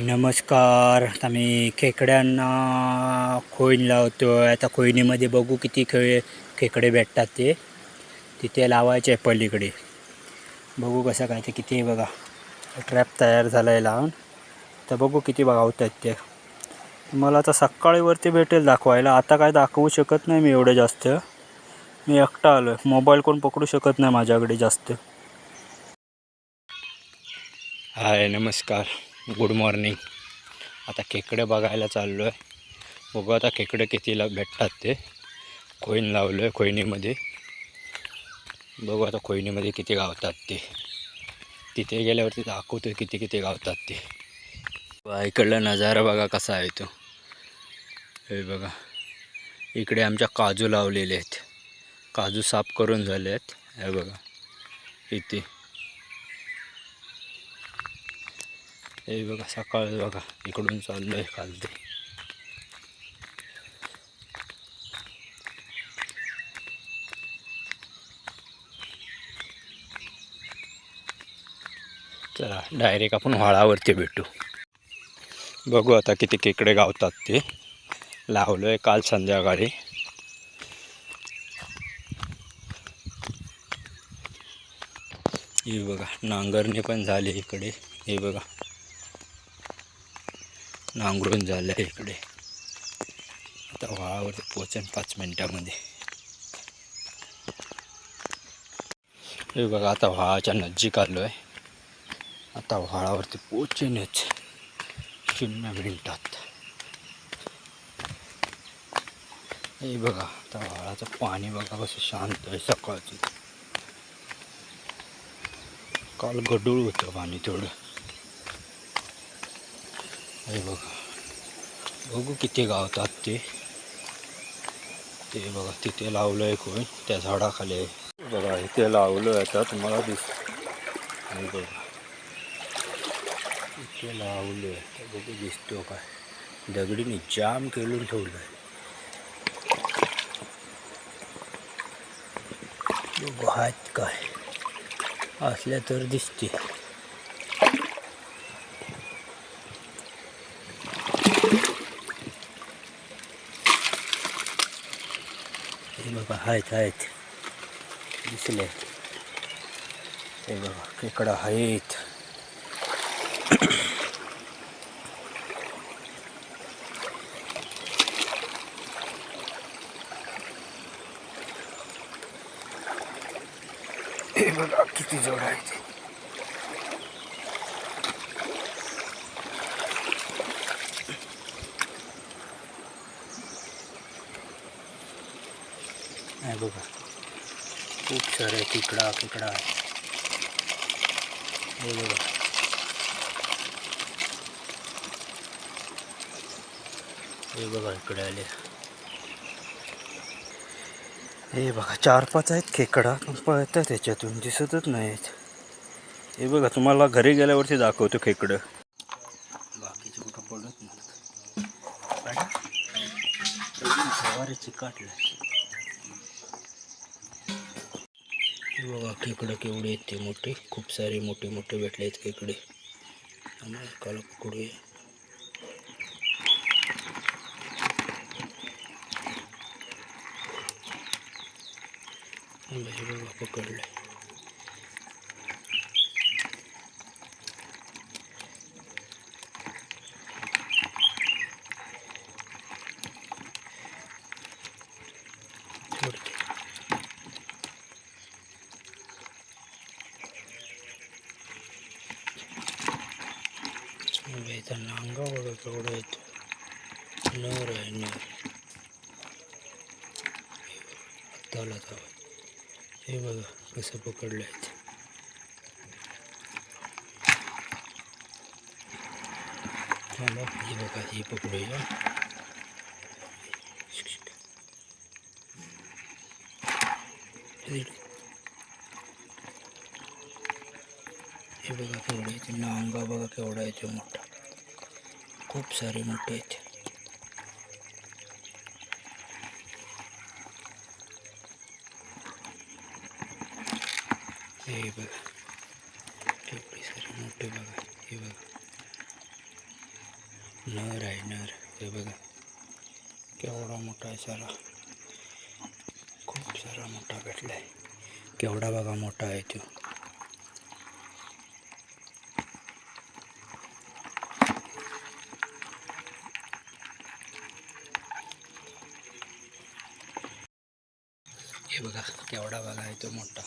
नमस्कार. आता मी खेकड्यांना खोईन लावतो आहे आता खोईनीमध्ये बघू किती खे खेकडे भेटतात ते. तिथे लावायचे आहे पलीकडे. बघू कसं काय ते किती बघा. ट्रॅप तयार झाला आहे लावून तर बघू किती बघा आहेत ते. मला आता सकाळीवरती भेटेल दाखवायला. आता काय दाखवू शकत नाही मी एवढं जास्त. मी एकटा आलो आहे मोबाईल कोण पकडू शकत नाही माझ्याकडे जास्त. हाय नमस्कार. गुड मॉर्निंग आता खेकडे बघायला चाललो आहे बघू आता खेकडे कितीला भेटतात ते. खोईन लावलो आहे खोईनीमध्ये बघू आता खोईनीमध्ये किती गावतात ते. तिथे गेल्यावरती दाखवतो किती किती गावतात ते. इकडला नजारा बघा कसा आहे तो. हे बघा. इकडे आमच्या काजू लावलेले आहेत. काजू साफ करून झाले आहेत हे बघा. इथे. हे बघा सकाळ बघा इकडून चाललो आहे खालते चला डायरेक्ट आपण व्हाळावरती भेटू बघू आता किती केकडे गावतात ते लावलो आहे काल संध्याकाळी हे बघा नांगरणी पण झाली इकडे हे बघा नांगरून झालं आहे इकडे. आता व्हाळावरती पोचन पाच मिनटामध्ये. हे बघा आता व्हाळाच्या नजीक आलो आहे आता व्हाळावरती पोचेनच शून्य मिनटात हे बघा आता व्हाळाचं पाणी बघा कसं शांत आहे सकाळचं. काल गडूळ होतं पाणी थोडं. हे बघा बघू किती गावतात ते ते बघा तिथे लावलं आहे कोण त्या झाडाखाली आहे बघा इथे लावलं येतात आता तुम्हाला दिस हे बघा इथे लावलं आहे तर बघू दिसतो काय दगडीने जाम केलून ठेवलं आहे बघू काय असल्या तर दिसते हे बघा आहेत आहेत दिसले. हे बघा खेकडा आहेत हे बघा किती जोड आहे बघा. खूप सारे तिकडा तिकडा. आहे हे बघा. हे बघा इकडे आले. हे बघा चार पाच आहेत खेकडा पण पळतात त्याच्यातून दिसतच नाहीत. हे बघा तुम्हाला घरी गेल्यावरती दाखवतो खेकडं. बाकीचे कुठं पडत नाही चिकाटलं बघा खेकडं केवढे आहेत ते मोठे खूप सारे मोठे मोठे भेटले आहेत खेकडे आम्हाला एकाला पकडूया हे बघा पकडलं. बघा इथं नांगा बघा केवढा येतो नर आहे नर त्याला हे बघा कसं पकडलं आहे ते. थांबा हे बघा हे पकडूया हे हे बघा केवढे आहेत नांगा बघा केवढा येतो मोठा खूप सारे मोठे आहेत. हे बघा. किती सारे मोठे बघा. हे बघा. नर आहे नर. हे बघा. केवढा मोठा आहे सारा खूप सारा मोठा भेटला आहे केवढा बघा मोठा आहे तो. बघा केवढा बघा आहे तो मोठा.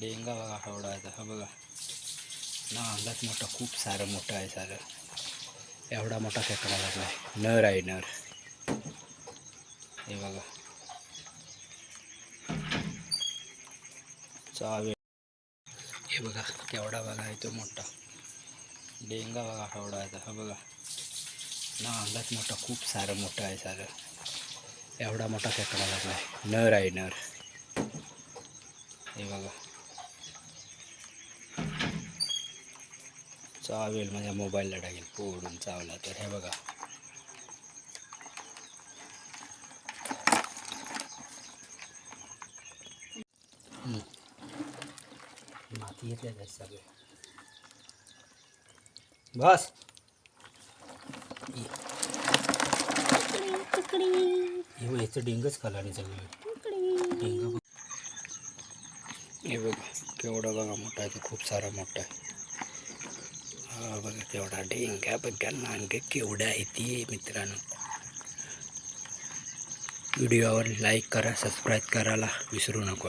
डेंगा बघा केवढा आहे हा बघा. ना अंगात मोठा खूप सारं मोठं आहे सारं. एवढा मोठा खेकडा लागला आहे नर आहे नर. हे बघा. चावे. हे बघा केवढा बघा आहे तो मोठा. डेंगा बघा केवढा आहे हा बघा. ना अंगात मोठा खूप सारं मोठं आहे सारं. एवढा मोठा खेकडा लागला आहे नर आहे नर. हे बघा. चावेल माझ्या मोबाईलला टाकेल पोडून चावला तर. हे बघा. माती येते सगळे? बस. हे बघ याचं डिंगच खालाने सगळं. डेंग हे बघा केवढा बघा मोठा आहे तो खूप सारा मोठा आहे. हा बघा केवढा डेंग्या बघा नांग केवढ्या आहे ती मित्रांनो. व्हिडिओवर लाईक करा सबस्क्राईब करायला विसरू नको.